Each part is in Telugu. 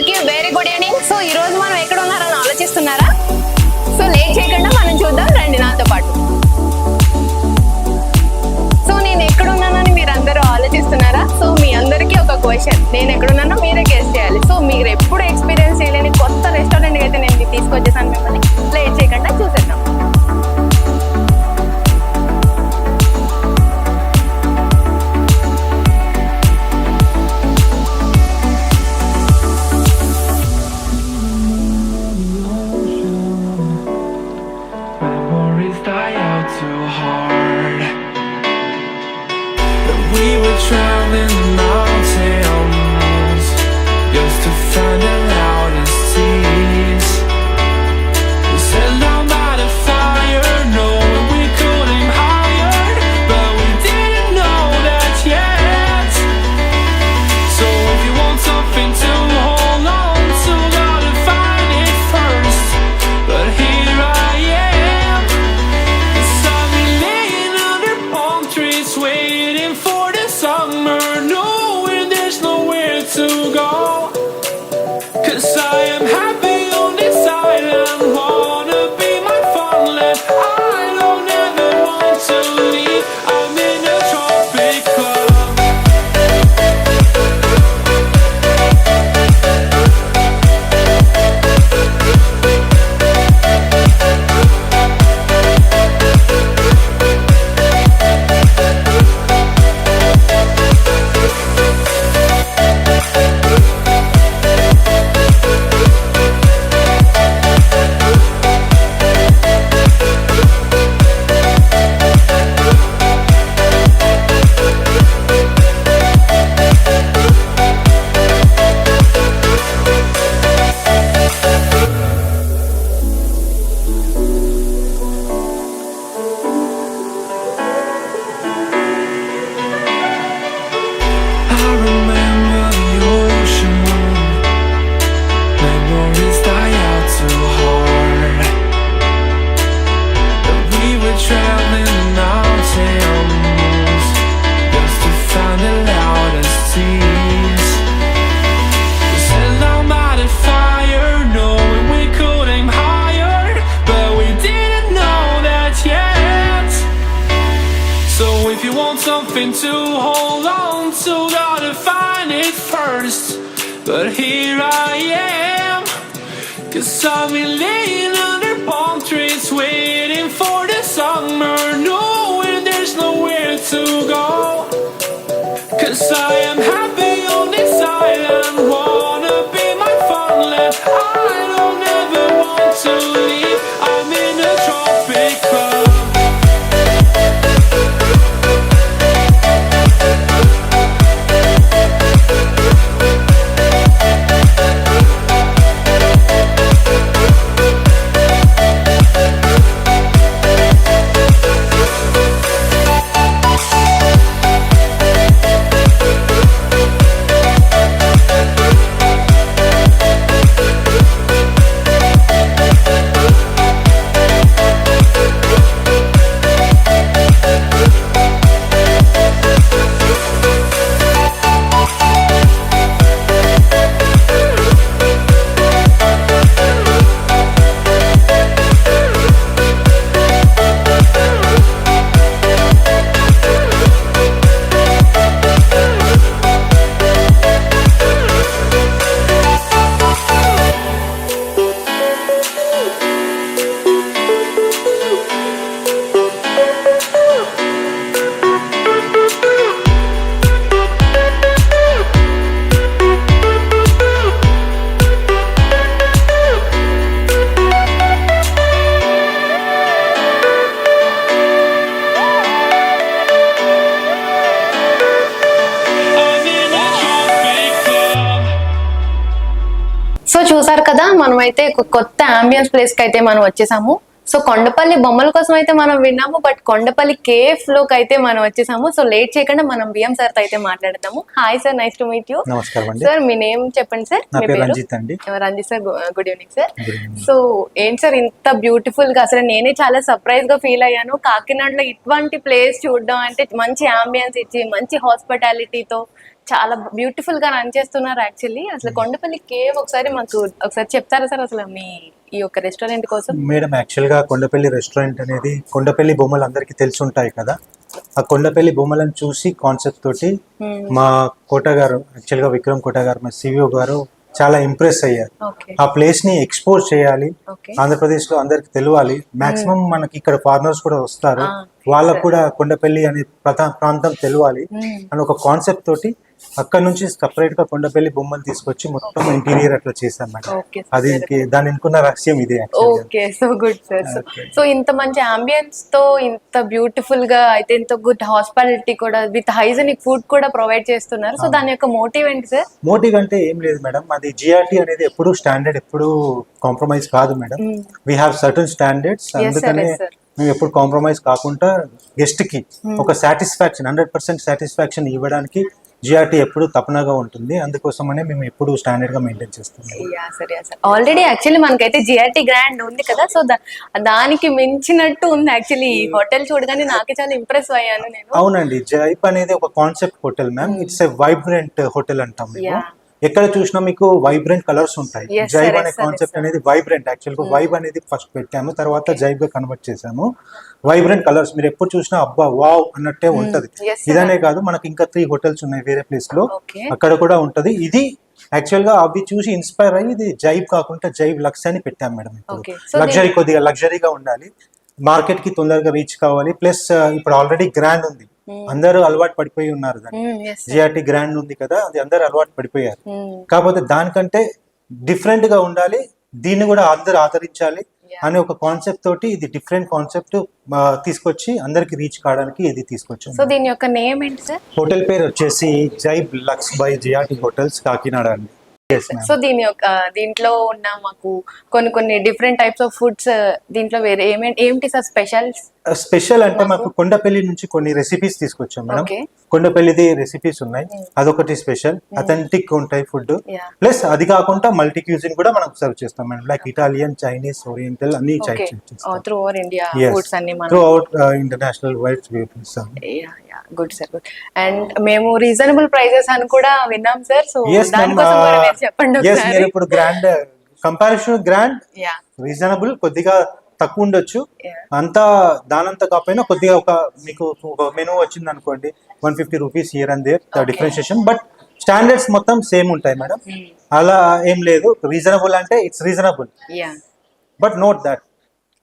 అందరికీ వెరీ గుడ్ ఈవినింగ్ సో ఈ రోజు మనం ఎక్కడ ఉన్నారని ఆలోచిస్తున్నారా? సో లేట్ చేయకుండా మనం చూద్దాం. రండి నాతో పాటు. సో నేను ఎక్కడ ఉన్నానని మీరు అందరూ ఆలోచిస్తున్నారా? సో మీ అందరికీ ఒక క్వశ్చన్ నేను ఎక్కడున్నానో మీరే గెస్ట్ చేయాలి. సో మీరు ఎప్పుడు ఎక్స్పీరియన్స్ చేయలేని కొత్త రెస్టారెంట్ అయితే నేను తీసుకొచ్చేసాను మిమ్మల్ని. Memories die out too hard. And we were traveling the something to hold on to, gotta find it first. But here I am, cause I've been laying under palm trees waiting for the summer, knowing there's nowhere to go. Cause I am happy on this మనమైతే కొత్త అంబియన్స్ ప్లేస్కి అయితే మనం వచ్చేసాము. సో కొండపల్లి బొమ్మల కోసం అయితే మనం విన్నాము బట్ కొండపల్లి కేఫ్లోకి అయితే మనం వచ్చేసాము. సో లేట్ చేయకుండా మనం బిఎం సార్తో అయితే మాట్లాడదాము. Hi sir nice to meet you sir me name చెప్పండి సార్ మీ పేరు రంజిత్ అండి. Ranjith sir good evening sir. So ఏంటి సార్ ఇంత బ్యూటిఫుల్గా అసలు నేనే చాలా సర్ప్రైజ్గా ఫీల్ అయ్యాను. కాకినాడలో ఇటువంటి ప్లేస్ చూడడం అంటే మంచి అంబియన్స్ ఇచ్చి మంచి హాస్పిటాలిటీతో చాలా బ్యూటిఫుల్గా రన్ చేస్తున్నారు యాక్చువల్లీ అసలు కొండపల్లి కేవ్ ఒకసారి మాకు ఒకసారి చెప్తారా సార్ అసలు మీ ఈ యొక్క రెస్టారెంట్ కోసం? మేడం యాక్చువల్గా కొండపల్లి రెస్టారెంట్ అనేది కొండపల్లి బొమ్మలు అందరికీ తెలిసి ఉంటాయి కదా. ఆ కొండపల్లి బొమ్మలను చూసి కాన్సెప్ట్ తోటి Hmm. మా కోట గారు యాక్చువల్గా విక్రమ్ కోట గారు మా సివిఓ గారు చాలా ఇంప్రెస్ అయ్యారు. ఆ ప్లేస్ని ఎక్స్పోజ్ చేయాలి. ఆంధ్రప్రదేశ్లో అందరికి తెలియాలి. మాక్సిమం మనకి ఇక్కడ ఫారినర్స్ కూడా వస్తారు. Ah, వాళ్ళకు కూడా కొండపల్లి అనే ప్రాంతం తెలియాలి అని ఒక కాన్సెప్ట్ తోటి అక్కడ నుంచి సపరేట్గా కొండపల్లి బొమ్మలు తీసుకొచ్చి మొత్తం ఇంటీరియర్ అట్లా చేశాం మేడం. అది దాని ఎన్నుకున్న రహస్యం ఇదే. Okay so good sir. So ఇంత మంచి అంబియన్స్తో ఇంత బ్యూటిఫుల్గా అయితే ఇంత గుడ్ హాస్పిటాలిటీ కూడా విత్ హైజెనిక్ ఫుడ్ కూడా ప్రొవైడ్ చేస్తున్నారు. సో దాని యొక్క మోటివ్ ఏంటి సార్ మోటివ్ అంటే ఏం లేదు మేడం. అది జిఆర్టీ అనేది ఎప్పుడు స్టాండర్డ్ ఎప్పుడు కాంప్రమైజ్ కాదు madam. We have certain standards Hmm. అందుకనే. మేము ఎప్పుడు కాంప్రమైజ్ కాకుండా గెస్ట్కి ఒక సాటిస్ఫాక్షన్ హండ్రెడ్ పర్సెంట్ సాటిస్ఫాక్షన్ ఇవ్వడానికి జిఆర్టీ ఎప్పుడు తపనగా ఉంటుంది. అందుకోసమనే మేము ఎప్పుడు స్టాండర్డ్గా మెయింటైన్ చేస్తున్నాం ఆల్రెడీ యాక్చువల్లీ మనకైతే జిఆర్టీ గ్రాండ్ ఉంది కదా. సో దానికి మించినట్టు ఉంది యాక్చువల్లీ ఈ హోటల్ చూడగానే నాకే చాలా ఇంప్రెస్ అయ్యాను నేను. అవునండి. జైప్ అనేది ఒక concept hotel ma'am it's a vibrant hotel అంటాం మేము. Hmm. ఎక్కడ చూసినా మీకు వైబ్రెంట్ కలర్స్ ఉంటాయి. జైబ్ అనే కాన్సెప్ట్. అనేది వైబ్రెంట్ యాక్చువల్గా వైబ్ అనేది ఫస్ట్ పెట్టాము. తర్వాత జైబ్గా కన్వర్ట్ చేసాము వైబ్రెంట్ కలర్స్ మీరు ఎప్పుడు చూసినా అబ్బా వావ్ అన్నట్టే ఉంటది. Hmm. Sir. ఇదనే కాదు మనకి ఇంకా త్రీ హోటల్స్ ఉన్నాయి వేరే ప్లేస్లో. అక్కడ కూడా ఉంటది. ఇది యాక్చువల్గా అవి చూసి ఇన్స్పైర్ అయ్యి ఇది జైబ్ కాకుండా జైబ్ లక్స్ అని పెట్టాం మేడం. ఇప్పుడు. లగ్జరీ కొద్దిగా లగ్జరీగా ఉండాలి. మార్కెట్కి తొందరగా రీచ్ కావాలి. ప్లస్ ఇప్పుడు ఆల్రెడీ గ్రాండ్ ఉంది. Hmm. అందరూ అలవాటు పడిపోయి ఉన్నారు దాన్ని. జిఆర్టీ గ్రాండ్ ఉంది కదా అది అందరూ అలవాటు పడిపోయారు. Hmm. కాకపోతే దానికంటే డిఫరెంట్గా ఉండాలి. దీన్ని కూడా అందరూ ఆదరించాలి. అనే ఒక కాన్సెప్ట్ తోటి ఇది డిఫరెంట్ కాన్సెప్ట్ తీసుకొచ్చి అందరికి రీచ్ కావడానికి ఇది తీసుకొచ్చాం సో దీని యొక్క నేమ్ ఏంటి సార్ హోటల్ పేరు వచ్చేసి Zibe luxe by GRT hotels Kakinada అండి. సో దీని యొక్క దీంట్లో ఉన్న మాకు కొన్ని కొన్ని డిఫరెంట్ టైప్స్ ఆఫ్ ఫుడ్స్ దీంట్లో వేరే ఏమేంటి ఏంటి సార్ స్పెషల్స్ స్పెషల్ అంటే మాకు? కొండపల్లి నుంచి కొన్ని రెసిపీస్ తీసుకొచ్చాం మేడం కొండపల్లిది రెసిపీస్ ఉన్నాయి. అదొకటి స్పెషల్ అథెంటిక్ ఉంటాయి ఫుడ్ ప్లస్ అది కాకుండా మల్టీ క్యూజిన్ కూడా మనం సర్వ్ చేస్తాం madam like Italian Chinese oriental అన్ని త్రూ ఓవర్ ఇండియా ఫుడ్స్ అన్ని మనం throughout international wide good sir good. And మేము రీజనబుల్ ప్రైజెస్ అని కూడా విన్నాం సార్ సో దానికోసం కూడా మీరు చెప్పండి ఎస్ మీరు ఒకసారి ఇప్పుడు grand comparison grand yeah reasonable కొద్దిగా తక్కువ ఉండొచ్చు. Yeah. అంతా దానంతా కాకపోయినా కొద్దిగా ఒక మీకు ఒక మెనూ వచ్చింది అనుకోండి one fifty rupees here and there differentiation but standards మొత్తం సేమ్ ఉంటాయి మేడం Hmm. అలా ఏం లేదు రీజనబుల్ అంటే it's reasonable yeah but not that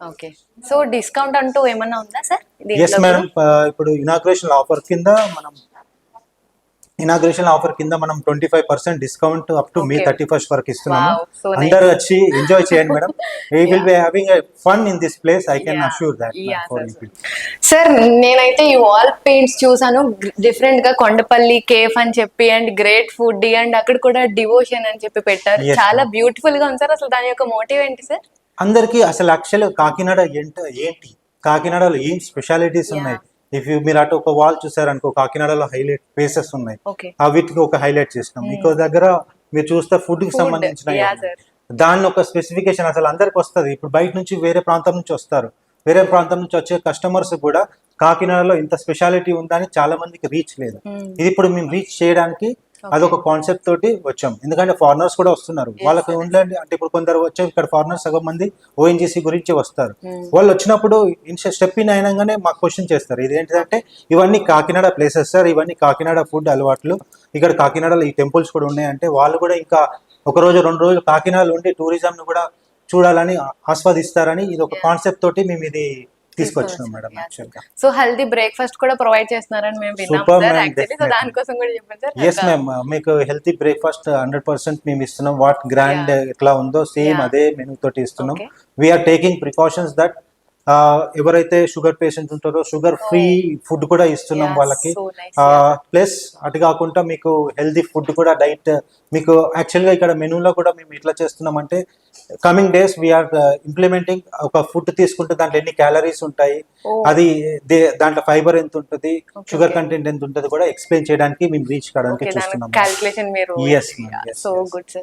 okay. So discount అంటూ ఏమన్నా ఉందా సార్? ఎస్ మేడం ఇప్పుడు ఇనాగ్రేషన్ ఆఫర్ కింద మనం ఇనాగ్రేషన్ ఆఫర్ కింద మనం twenty five percent discount up to May. Thirty first వరకు ఇస్తున్నాము. అందరూ వచ్చి ఎంజాయ్ చేయండి madam we will be having fun in this place I can. Assure that sir నేనైతే ఈ వాల్ పెయింట్స్ చూసాను. డిఫరెంట్గా కొండపల్లి కేఫ్ అని చెప్పి అండ్ గ్రేట్ ఫుడ్ అండ్ అక్కడ కూడా డివోషన్ అని చెప్పి పెట్టారు. చాలా బ్యూటిఫుల్గా ఉంది సార్ అసలు దాని యొక్క మోటివ్ ఏంటి సార్ అందరికి అసలు యాక్చువల్ కాకినాడ ఏంట ఏంటి? కాకినాడలో ఏం స్పెషాలిటీస్ ఉన్నాయి? ఇఫ్ యూ మీరు అటు ఒక వాల్ చూసారనుకో కాకినాడలో హైలైట్ ప్లేసెస్ ఉన్నాయి. వీటికి ఒక హైలైట్ చేసినాం. ఇంకో దగ్గర మీరు చూస్తే ఫుడ్కి సంబంధించిన Hmm. దాన్ని ఒక స్పెసిఫికేషన్ అసలు అందరికి వస్తుంది. ఇప్పుడు బయట నుంచి వేరే ప్రాంతం నుంచి వస్తారు. వేరే ప్రాంతం నుంచి వచ్చే కస్టమర్స్ కూడా కాకినాడలో ఇంత స్పెషాలిటీ ఉందని చాలా మందికి రీచ్ లేదు. Hmm. ఇది ఇప్పుడు మేము రీచ్ చేయడానికి అదొక కాన్సెప్ట్ తోటి వచ్చాం. ఎందుకంటే ఫారినర్స్ కూడా వస్తున్నారు. వాళ్ళకి ఉండండి. అంటే ఇప్పుడు కొందరు వచ్చే ఇక్కడ ఫారినర్స్ సగం మంది ఓఎన్జీసీ గురించి వస్తారు. వాళ్ళు వచ్చినప్పుడు స్టెప్ ఇన్ అయినాగానే మాకు క్వశ్చన్ చేస్తారు. ఇది ఏంటంటే ఇవన్నీ కాకినాడ ప్లేసెస్ సార్ ఇవన్నీ కాకినాడ ఫుడ్ అలవాట్లు. ఇక్కడ కాకినాడలో ఈ టెంపుల్స్ కూడా ఉన్నాయంటే వాళ్ళు కూడా ఇంకా ఒక రోజు రెండు రోజులు కాకినాడలో ఉండి టూరిజం ను కూడా చూడాలని ఆస్వాదిస్తారని ఇది ఒక కాన్సెప్ట్ తోటి మేము ఇది తీసుకొచ్చినాం మేడం సో హెల్దీ బ్రేక్ఫాస్ట్ కూడా ప్రొవైడ్ చేస్తున్నారని మేము విన్నాం sir. ma'am, actually so definitely. దానికోసం కూడా చెప్పండి సార్. ఎస్ మ్యామ్ మీకు హెల్తీ బ్రేక్ఫాస్ట్ హండ్రెడ్ పర్సెంట్ మేము ఇస్తున్నాం. వాట్ గ్రాండ్ ఎట్లా ఉందో సేమ్. అదే మెనూ తోటి ఇస్తున్నాం. We are taking precautions that ఎవరైతే షుగర్ పేషెంట్స్ ఉంటారో షుగర్ ఫ్రీ ఫుడ్ కూడా ఇస్తున్నాం వాళ్ళకి ప్లస్ అటు కాకుండా మీకు హెల్తీ ఫుడ్ కూడా డైట్ మీకు యాక్చువల్గా ఇక్కడ మెనూలో కూడా మేము ఎట్లా చేస్తున్నాం అంటే coming days we are implementing ఒక ఫుడ్ తీసుకుంటే దాంట్లో ఎన్ని క్యాలరీస్ ఉంటాయి Oh. అది దాంట్లో ఫైబర్ ఎంత ఉంటుంది షుగర్. కంటెంట్ ఎంత ఉంటుంది కూడా ఎక్స్ప్లెయిన్ చేయడానికి మేము రీచ్ కావడానికి చూస్తున్నాం సో. గుడ్